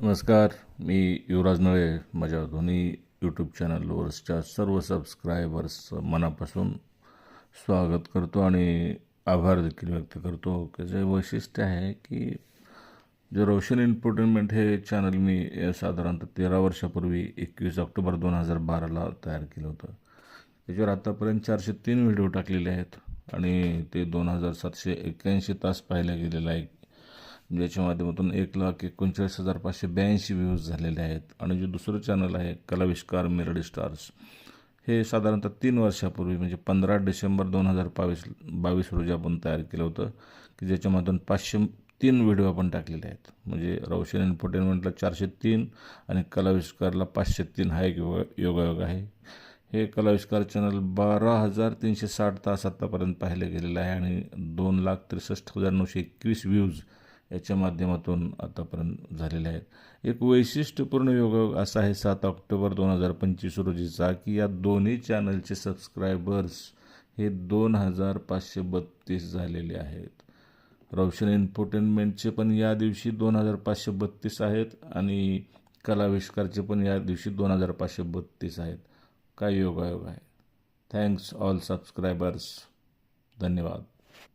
नमस्कार मी युवराज नळे माझ्या दोन्ही यूट्यूब चॅनलवरच्या सर्व सबस्क्रायबर्स मनापासून स्वागत करतो आणि आभार देखील व्यक्त करतो. त्याचे वैशिष्ट्य आहे की जे रोशन इन्फोटेनमेंट हे चॅनल मी साधारणतः तेरा वर्षापूर्वी एकवीस ऑक्टोबर दोन हजार बाराला तयार केलं होतं. त्याच्यावर आतापर्यंत चारशे तीन व्हिडिओ टाकलेले आहेत आणि ते दोन हजार सातशे एक्क्याऐंशी तास पाहिले गेलेला एक ज्याच्या माध्यमातून एक लाख एकोणचाळीस हजार पाचशे ब्याऐंशी व्ह्यूज झालेले आहेत. आणि जे दुसरं चॅनल आहे कलाविष्कार मेलडी स्टार्स. हे साधारणतः तीन वर्षापूर्वी म्हणजे पंधरा डिसेंबर दोन हजार बावीस बावीस रोजी आपण तयार केलं होतं की ज्याच्यामधून पाचशे तीन व्हिडिओ आपण टाकलेले आहेत. म्हणजे रोशन एंटरटेनमेंटला चारशे तीन आणि कलाविष्कारला पाचशे तीन हा एक योग योगायोग आहे. हे कलाविष्कार चॅनल बारा हजार तीनशे साठ तास आत्तापर्यंत पाहिले गेलेलं आहे आणि दोन लाख त्रेसष्ट हजार नऊशे एकवीस व्ह्यूज याच्या माध्यमातून आतापर्यंत झालेले आहेत. एक वैशिष्ट्यपूर्ण योग असा आहे सात ऑक्टोबर दोन हजार पंचवीस रोजीचा की या दोन्ही चॅनलचे सबस्क्रायबर्स हे दोन हजार पाचशे बत्तीस झालेले आहेत. रोशन एन्टरटेनमेंटचे पण या दिवशी दोन हजार पाचशे बत्तीस आहेत आणि कलाविष्कारचे पण या दिवशी दोन हजार पाचशे बत्तीस आहेत. काय योगायोग आहे? थँक्स ऑल सबस्क्रायबर्स धन्यवाद.